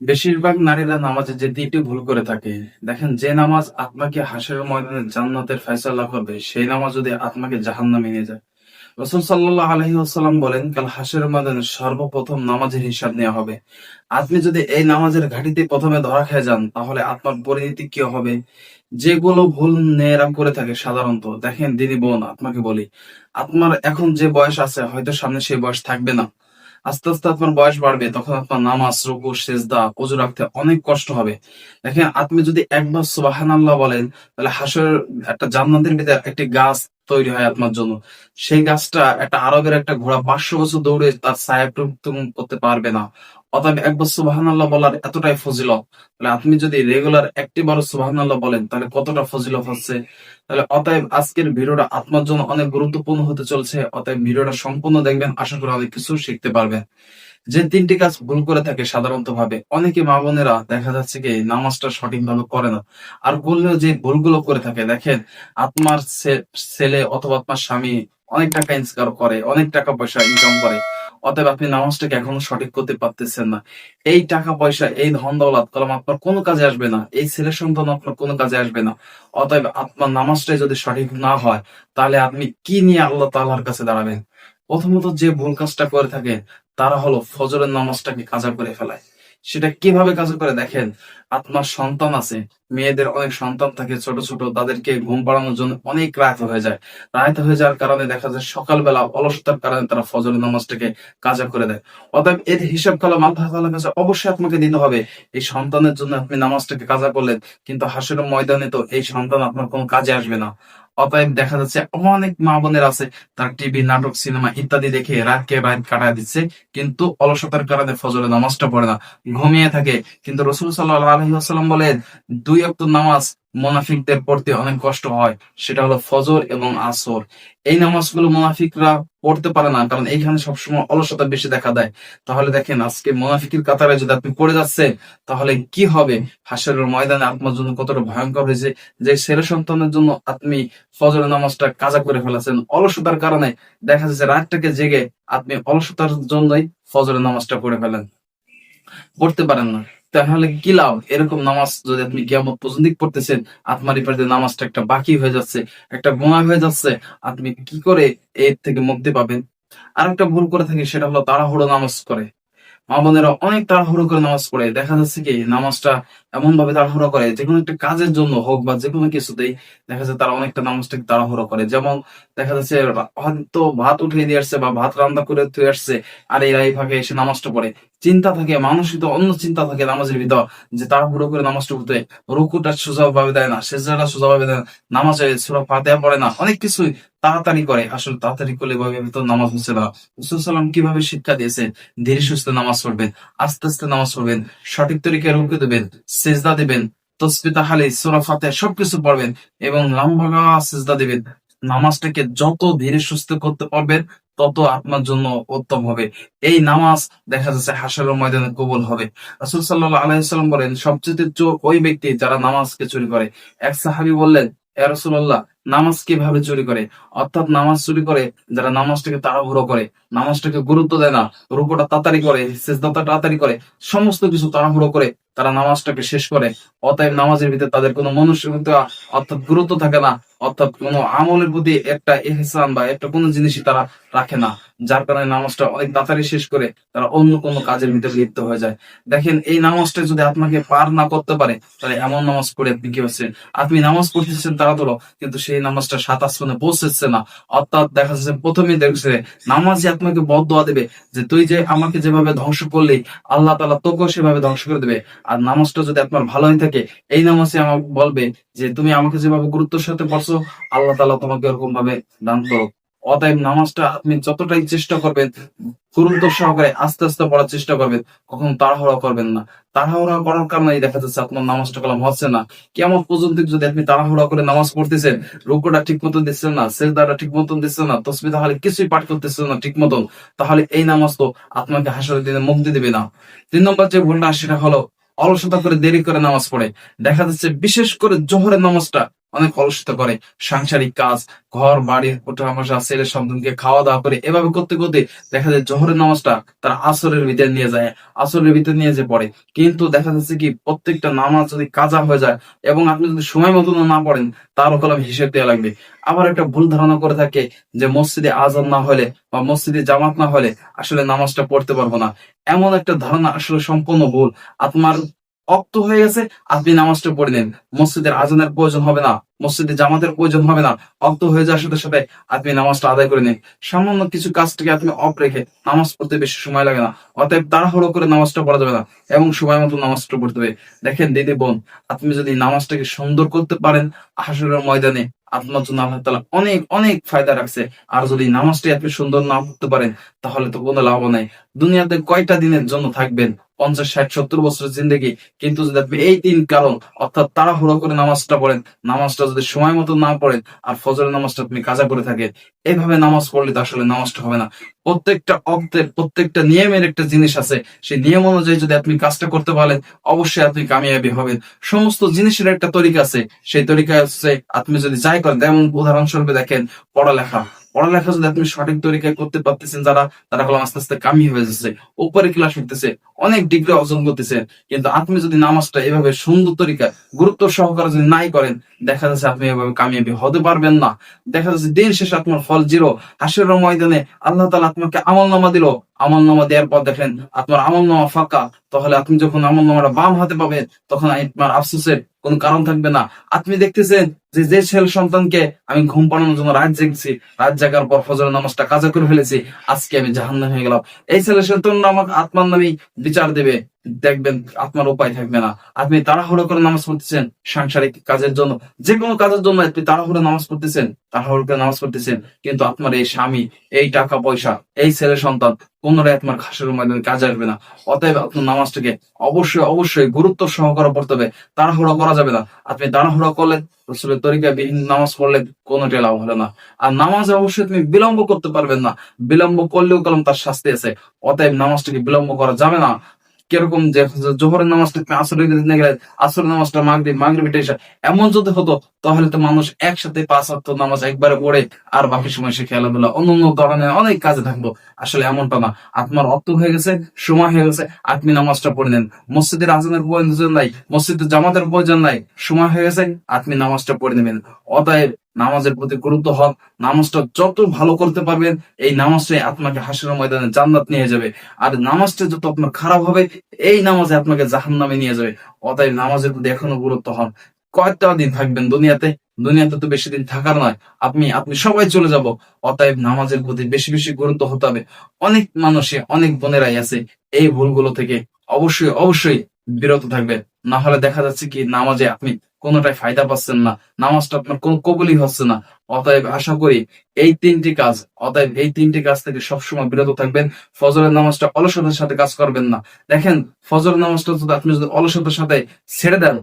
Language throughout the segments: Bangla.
বেশিরভাগ নারীরা নামাজে যে তিনটি ভুল করে থাকে, দেখেন যে নামাজ আত্মাকে হাসের ময়দানে জান্নাতের ফয়সালা করবে, সেই নামাজ যদি আত্মাকে জাহান্নামে নিয়ে যায়। রসুল সাল্লাহ আলহি আসাল্লাম বলেন, কাল হাসের ময়দানে সর্বপ্রথম নামাজের হিসাব নেওয়া হবে। আপনি যদি এই নামাজের ঘাটিতে প্রথমে ধরা খেয়ে যান, তাহলে আপনার পরিণতি কি হবে? যেগুলো ভুল মেয়েরা করে থাকে সাধারণত, দেখেন দিদি বোন, আপনাকে বলি, আপনার এখন যে বয়স আছে, হয়তো সামনে সেই বয়স থাকবে না। আস্তে আস্তে আপনার বয়স বাড়বে, তখন আপনার নামাজ, রুকু, সেজদা, অজু রাখতে অনেক কষ্ট হবে। দেখেন, আপনি যদি একবার সুবাহান আল্লাহ বলেন, তাহলে হাসের একটা জান্নাতের ভিতরে একটি গাছ তৈরি হয় আপনার জন্য। সেই গাছটা একটা আরবের একটা ঘোড়া পাঁচশো বছর দৌড়ে তার ছায়া করতে পারবে না। অতএব একবার সুবাহান আল্লাহ বলার এতটাই ফজিলত, তাহলে আপনি যদি রেগুলার একটি বারো সুবাহান আল্লাহ বলেন, তাহলে কতটা ফজিলত হচ্ছে? তাহলে অতএব আজকের ভিডিওটা আপনার জন্য অনেক গুরুত্বপূর্ণ হতে চলছে, অতএব ভিডিওটা সম্পূর্ণ দেখবেন, আশা করি অনেক কিছু শিখতে পারবেন। যে তিনটি কাজ ভুল করে থাকে সাধারণত ভাবে অনেকে মা বোনেরা দেখা যাচ্ছে কি নামাজটা সঠিকভাবে করে না। আর বললেও যে ভুলগুলো করে থাকে, দেখেন ছে- ছেলে অথবা আপনার স্বামী অনেক টাকা ইনকাম করে, অনেক টাকা পয়সা ইনকাম করে। অতএব আপনি নামাজটাকে এখনও সঠিক করতে পারতেছেন না। এই টাকা পয়সা, এই ধন দৌলত, কলম আপনার কোনো কাজে আসবে না। এই ছেলে সন্তান আপনার কোনো কাজে আসবে না। অতএব আপনার নামাজটাই যদি সঠিক না হয়, তাহলে আপনি কি নিয়ে আল্লাহ তাল্লাহার কাছে দাঁড়াবেন? প্রথমত যে ভুল কাজটা করে থাকে, তারা হলো ফজরের নামাজটাকে কাজা করে ফেলায়। সেটা কীভাবে কাজা করে? দেখেন, আপনার সন্তান আছে, মেয়েদের অনেক সন্তান থাকে ছোট ছোট, তাদেরকে ঘুম পাড়ানোর জন্য অনেক রাত হয়ে যায়। রাত হয়ে যাওয়ার কারণে দেখা যায় সকালবেলা অলসতার কারণে তারা ফজরের নামাজটাকে কাজা করে দেয়। অতএব এর হিসাব কালাম আল্লাহ তাআলার কাছে অবশ্যই আপনাকে দিতে হবে, এই সন্তানের জন্য আপনি নামাজটাকে কাজা করলেন, কিন্তু হাসির ময়দানে তো এই সন্তান আপনার কোনো কাজে আসবে না। অতএব দেখা যাচ্ছে অনেক মা বোনের আছে, তার টিভি নাটক, সিনেমা ইত্যাদি দেখে রাতকে বাইর কাটায় দিচ্ছে, কিন্তু অলসতার কারণে ফজরে নামাজটা পড়ে না, ঘুমিয়ে থাকে। কিন্তু রসুল সাল্লাহ আলহিহাস্লাম বলেন, দুই অক্ত নামাজ মোনাফিকদের পড়তে অনেক কষ্ট হয়, সেটা হলো ফজর এবং আসর। এই নামাজগুলো মোনাফিকরা পড়তে পারে না, কারণ এইখানে সবসময় অলসতা বেশি দেখা দেয়। তাহলে দেখেন, আজকে মোনাফিকের কাতারে যদি আপনি পড়ে যাচ্ছেন, তাহলে কি হবে? হাসরের ময়দানে আপনার জন্য কতটা ভয়ঙ্কর হয়েছে যে, ছেলে সন্তানের জন্য আপনি ফজরের নামাজটা কাজা করে ফেলেছেন। অলসতার কারণে দেখা যাচ্ছে রাতটাকে জেগে আপনি অলসতার জন্যই ফজরের নামাজটা পড়ে ফেলেন। পড়তে পারেন না। তাহলে কি লাভ? এরকম নামাজ যদি আপনি কিয়ামত পর্যন্ত পড়তেছেন আত্মার বিপরীতে নামাজটা একটা বাকি হয়ে যাচ্ছে, একটা গোনা হয়ে যাচ্ছে, আপনি কি করে এর থেকে মুক্তি পাবেন? আর একটা ভুল করে থাকি, সেটা হলো তাড়াহুড়ো নামাজ করে মা বোনেরা অনেক তাড়াহুড়ো করে নামাজ পড়ে। দেখা যাচ্ছে কি, নামাজটা এমন ভাবে তাড়াহুড়ো করে যে কোনো একটা কাজের জন্য হোক বা যে কোনো কিছুতেই দেখা যাচ্ছে তারা অনেকটা নামাজটাকে তাড়াহুড়ো করে। যেমন দেখা যাচ্ছে, হয়তো ভাত উঠিয়ে দিয়ে আসছে বা ভাত রান্না করে থুয়ে আসছে, আর এই রাই ফাঁকে এসে নামাজটা পড়ে। চিন্তা থাকে মানসিক অন্য চিন্তা থাকে নামাজের ভিতর, যে তাড়াহুড়ো করে নামাজটা উঠতে রুকুটা সোজাভাবে দেয় না, সেজদাটা সোজাভাবে দেয় না, নামাজে সুরা ফাতেহা পড়ে না, অনেক কিছুই তাড়াতাড়ি করে। আসলে তাড়াতাড়ি করলে এভাবে তো নামাজ হচ্ছে না। রসুল সাল্লাম কীভাবে শিক্ষা দিয়েছে ধীরে সুস্থে নামাজ পড়বেন, আস্তে আস্তে নামাজ পড়বেন, সঠিক তরিকায় রুকু দেবেন সেজদা দেবেন তসবি তাহালি সুরা ফাতে সবকিছু পড়বেন এবং লম্বা সেজদা দেবেন। নামাজটাকে যত ধীরে সুস্থ করতে পারবেন, তত আপনার জন্য উত্তম হবে। এই নামাজ দেখা যাচ্ছে হাসারের ময়দানে কবুল হবে। রাসুল সাল্লাহ আলাইসাল্লাম বলেন, সবচেয়ে চোর ওই ব্যক্তি যারা নামাজকে চুরি করে। এক সাহাবি বললেন এ রাসূলুল্লাহ নামাজ কীভাবে চুরি করে? অর্থাৎ নামাজ চুরি করে যারা নামাজটাকে তাড়াহুড়ো করে, নামাজটাকে গুরুত্ব দেয় না রূপটা তাড়াতাড়ি করে, সেজদাটা তাড়াতাড়ি করে, সমস্ত কিছু তাড়াহুড়ো করে তারা নামাজটাকে শেষ করে। অতএব নামাজের ভিতরে তাদের কোনো মনুষ্যতা অর্থাৎ গুরুত্ব থাকে না, অর্থাৎ কোনো আমলের প্রতি একটা এহসান বা একটা কোনো জিনিসই তারা রাখে না, যার কারণে নামাজটা অনেক তাড়াতাড়ি শেষ করে তারা অন্য কোনো কাজের ভিতরে লিপ্ত হয়ে যায়। দেখেন, এই নামাজটা যদি আপনাকে পার না করতে পারে, তাহলে এমন নামাজ পড়ে আপনি কি হচ্ছেন আপনি নামাজ পড়তেছেন তাড়াতাড়ি, কিন্তু সেই নামাজটা সাত আসমানে পৌঁছেছে না। অর্থাৎ দেখা যাচ্ছে প্রথমে দেখছে নামাজই আপনাকে দোয়া দেবে যে তুই যে আমাকে যেভাবে ধ্বংস করলি, আল্লাহ তালা তোকেও সেভাবে ধ্বংস করে দেবে। আর নামাজটা যদি আপনার ভালো হয়ে থাকে, এই নামাজে আমাকে বলবে যে তুমি আমাকে যেভাবে গুরুত্বের সাথে পড়ছো, আল্লাহ তালা তোমাকে ওরকম ভাবে দান করো অতএব নামাজটা আপনি যতটাই চেষ্টা করবেন, গুরুত্ব সহকারে আস্তে আস্তে পড়ার চেষ্টা করবেন, কখনো তাড়াহুড়া করবেন না। তাড়াহুড়া করার কারণেই দেখা যাচ্ছে আপনার নামাজটা কলম হচ্ছে না। কেমন পর্যন্ত যদি আপনি তাড়াহুড়া করে নামাজ পড়তেছেন, রুকুটা ঠিক মতন দিচ্ছেন না, সেজদাটা ঠিক মতন দিচ্ছেন না, তসবি তাহলে কিছুই পাঠ করতেছেন না ঠিক মতন তাহলে এই নামাজ তো আপনাকে হাসরের দিনে মুক্তি দিবে না। তিন নম্বর যে ভুলটা সেটা হলো অলসতা করে দেরি করে নামাজ পড়ে। দেখা যাচ্ছে বিশেষ করে জোহরের নামাজটা অনেক অলসতা করে, সাংসারিক কাজ, ঘর, বাড়ি ওঠা বসা, ছেলে সন্তানকে খাওয়া দাওয়া করে এভাবে করতে করতে দেখা যায় জহরের নামাজটা তার আসরের ভিতরে নিয়ে যায়, আসরের ভিতরে নিয়ে যে পড়ে। কিন্তু দেখা যাচ্ছে কি প্রত্যেকটা নামাজ যদি কাজা হয়ে যায় এবং আপনি যদি সময় মতো না পড়েন তারও কলম হিসেব দেওয়া লাগবে। আবার একটা ভুল ধারণা করে থাকে যে মসজিদে আজান না হলে বা মসজিদে জামাত না হলে আসলে নামাজটা পড়তে পারব না। এমন একটা ধারণা আসলে সম্পূর্ণ ভুল। আপনার অক্ত হয়ে গেছে, আপনি নামাজটা পড়ে নেন। মসজিদের আজানের প্রয়োজন হবে না, মসজিদে জামাতের প্রয়োজন হবে না। অক্ত হয়ে যাওয়ার সাথে সাথে আপনি নামাজটা আদায় করে নিন। সামান্য কিছু কাজটাকে আপনি অফ রেখে নামাজ পড়তে বেশি সময় লাগে না। অতএব তাড়াহুড়ো করে নামাজটা পড়া যাবে না এবং সময় মতো নামাজটা পড়তে হবে। দেখেন দিদি বোন, আপনি যদি নামাজটাকে সুন্দর করতে পারেন, হাসুরের ময়দানে আপনার জন্য আল্লাহ তালা অনেক অনেক ফায়দা রাখছে। আর যদি নামাজটি আপনি সুন্দর না পড়তে পারেন, তাহলে তো কোনো লাভ নাই। দুনিয়াতে কয়টা দিনের জন্য থাকবেন? পঞ্চাশ, ষাট, সত্তর বছরের জিন্দগি। কিন্তু যদি আপনি এই তিন কারণ, অর্থাৎ তাড়াহুড়ো করে নামাজটা পড়েন, নামাজটা যদি সময় মতো না পড়েন, আর ফজরের নামাজটা আপনি কাজা করে থাকেন এইভাবে নামাজ পড়লে তো আসলে নামাজটা হবে না। প্রত্যেকটা অক্তের প্রত্যেকটা নিয়মের একটা জিনিস আছে। সেই নিয়ম অনুযায়ী যদি আপনি কাজটা করতে পারেন, অবশ্যই আপনি কামিয়াবি হবেন। সমস্ত জিনিসের একটা তরিকা আছে। সেই তরিকা হচ্ছে, আপনি যদি যাই করেন, যেমন উদাহরণস্বরূপ দেখেন, পড়ালেখা। পড়ালেখা যদি আপনি সঠিক তরিকায় করতে পারতেছেন যারা, তারা হলো আস্তে আস্তে কামি হয়ে যাচ্ছে উপরে ক্লাস উঠতেছে, অনেক ডিগ্রি অর্জন করতেছে, কিন্তু আপনি যদি নামাজটা এভাবে সুন্দর তরিকা গুরুত্ব সহকারে যদি নাই করেন, দেখা যাচ্ছে আপনি এভাবে কামিয়াবি হতে পারবেন না। দেখা যাচ্ছে দিন শেষে আপনার ফল জিরো। হাসির ময়দানে আল্লাহ তালা আপনাকে আমল নামা দিল। আমল নামা দেওয়ার পর দেখেন আপনার আমল নামা ফাঁকা। তাহলে আপনি যখন আমল নামাটা বাম হাতে পাবেন, তখন আপনার আফসোসের কোন কারণ থাকবে না। আপনি দেখতেছেন যে যে ছেলে সন্তানকে আমি ঘুম পানোর জন্য রাত জেগেছি, রাত জাগার পর ফজর নামাজটা কাজা করে ফেলেছি, আজকে আমি জাহান্নাম হয়ে গেলাম। এই ছেলে সন্তান আমাকে আত্মার নামেই বিচার দেবে। দেখবেন আপনার উপায় থাকবে না। আপনি তাড়াহুড়ো করে নামাজ পড়তেছেন সাংসারিক কাজের জন্য যে কোনো কাজের জন্য আপনি তাড়াহুড়ো নামাজ পড়তেছেন, তাড়াহুড়ো করে নামাজ পড়তেছেন, কিন্তু আপনার এই স্বামী, এই টাকা পয়সা এই ছেলে সন্তান পুনরায় আপনার খাসের ময়দানে কাজে আসবে না। অতএব আপনার নামাজটাকে অবশ্যই অবশ্যই গুরুত্ব সহকারে পড়তে হবে। তাড়াহুড়ো করা যাবে না। আপনি তাড়াহুড়ো করলেন, রসুলের তরিকা বিহীন নামাজ পড়লেন, কোনোটি লাভ হলো না। আর নামাজে অবশ্যই তুমি বিলম্ব করতে পারবেন না। বিলম্ব করলেও কলম তার শাস্তি আছে। অতএব নামাজটাকে বিলম্ব করা যাবে না। কীরকম যে জোহরের নামাজটা তুমি আসরে দিনে গেলে আসরের নামাজটা মাগরিব মাগরিব এসে এমন যদি হতো, তাহলে তো মানুষ একসাথে পাঁচ ওয়াক্ত নামাজ একবারে পড়ে আর বাকি সময় সে খেলাধুলা অন্য ধরনের অনেক কাজে থাকব। আসলে এমনটা না। আপনার অর্থ হয়ে গেছে, সময় হয়ে গেছে, আপনি নামাজটা পড়ে নেন। মসজিদের আজানের প্রয়োজন নাই, মসজিদের জামাতের প্রয়োজন নাই। সময় হয়ে গেছে, আপনি নামাজটা পড়ে নেবেন। অতএব নামাজের প্রতি গুরুত্ব হক। নামাজটা যত ভালো করতে পারবেন, এই নামাজটাই আপনাকে হাসির ময়দানে জান্নাত নিয়ে যাবে। আর নামাজটা যত আপনার খারাপ হবে, এই নামাজে আপনাকে জাহান নামে নিয়ে যাবে। অতএব নামাজের প্রতি এখনও গুরুত্ব হন কয়েকটা দিন থাকবেন দুনিয়াতে। দুনিয়াতে তো বেশি দিন থাকার নয়। আপনি আপনি সবাই চলে যাব। অতএব নামাজের প্রতি বেশি বেশি গুরুত্ব হতে হবে। অনেক মানুষে, অনেক বোনেরাই আছে এই ভুলগুলো থেকে। অবশ্যই অবশ্যই বিরত থাকবে না হলে দেখা যাচ্ছে কি, নামাজে আপনি কোনোটাই ফায়দা পাচ্ছেন না, নামাজটা আপনার কোন কবুলই হচ্ছে না। অতএব আশা করি এই তিনটি কাজ, অতএব এই তিনটি কাজ থেকে সবসময় বিরত থাকবেন। ফজরের নামাজটা অলসতার সাথে কাজ করবেন না। দেখেন, ফজরের নামাজটা যদি আপনি যদি অলসতার সাথে ছেড়ে দেন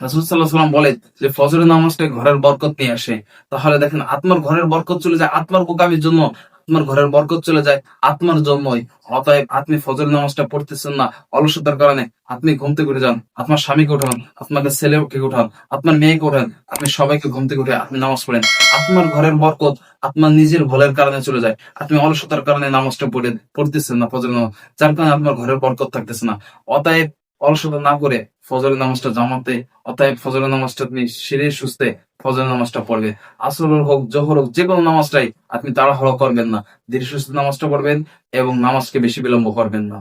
রাসুলসাল্লাহাম বলে যে, ফজরের নামাজটা ঘরের বরকত নিয়ে আসে। তাহলে দেখেন, আত্মার ঘরের বরকত চলে যায় আত্মার বোকামির জন্য। আপনার ঘরের বরকত চলে যায়, আত্মার জন্যই অতএব আপনি ফজর নামাজটা পড়তেছেন না, অলসতার কারণে আপনি ঘুম থেকে উঠে যান, আপনার স্বামীকে উঠান আপনাকে ছেলেকে উঠান, আপনার মেয়েকে উঠান, আপনি সবাইকে ঘুম থেকে উঠে আপনি নামাজ পড়েন। আপনার ঘরের বরকত আপনার নিজের ভুলের কারণে চলে যায়, আপনি অলসতার কারণে নামাজটা পড়ে পড়তেছেন না ফজর নামাজ, যার কারণে আপনার ঘরের বরকত থাকতেছে না। অতএব অলসতা না করে ফজরের নামাজটা জামাতে, অতএব ফজরের নামাজটা আপনি সেরে সুস্থে ফজরের নামাজটা পড়বে আসর হোক, জহর হোক যে কোনো নামাজটাই আপনি তাড়াহুড়ো করবেন না। ধীরে সুস্থ নামাজটা পড়বেন এবং নামাজকে বেশি বিলম্ব করবেন না।